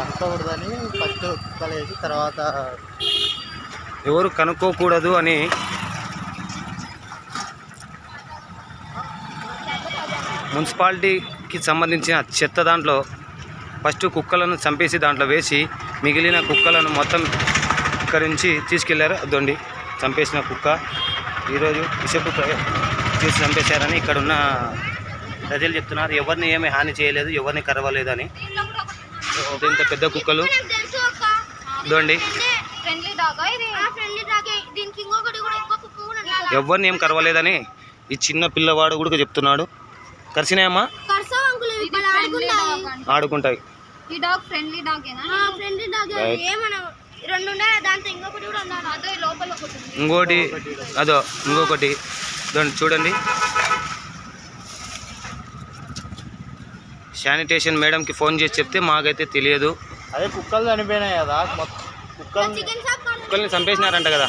అనుకోకూడదని first కుక్కలు తర్వాత ఎవరు కనుక్కోకూడదు అని మున్సిపాలిటీకి సంబంధించిన చెత్త దాంట్లో ఫస్ట్ కుక్కలను చంపేసి దాంట్లో వేసి మిగిలిన కుక్కలను మొత్తం ఇక్కడి నుంచి తీసుకెళ్ళారు. అదొండి చంపేసిన కుక్క. ఈరోజు విషపు కుక్క తీసి చంపేశారని ఇక్కడ ఉన్న ప్రజలు చెప్తున్నారు ఎవరిని ఏమీ హాని చేయలేదు ఎవరిని కరవలేదని. ఇంత పెద్ద కుక్కలు? ఇదండి ఫ్రెండ్లీ డాగ్ ఇది. Friendly dog. దీనికి ఇంకొకటి కూడా ఇంకో కుక్క కూడా ఉంది ఎవరిని ఏం కరవలేదని ఈ చిన్న పిల్లవాడు కూడా చెప్తున్నాడు. కరిసినాయమ్మా ఆడుకుంటాయి. ఆడుకుంటాయి. ఈ డాగ్ ఫ్రెండ్లీ డాగేనా ఫ్రెండ్లీ డాగ్ Right. ఏమన్నా రెండు ఉన్నాయి దాంతో ఇంకొకటి కూడా ఉన్నాడు అదో ఈ లోపల ఒకటి ఉంది. ఇంకోటి అదో ఇంకొకటి. చూడండి. శానిటేషన్ మేడంకి ఫోన్ చేసి చెప్తే మాకైతే తెలియదు. అదే కుక్కలు చనిపోయినాయి కదా కుక్కల్ని చంపేసినారంట కదా.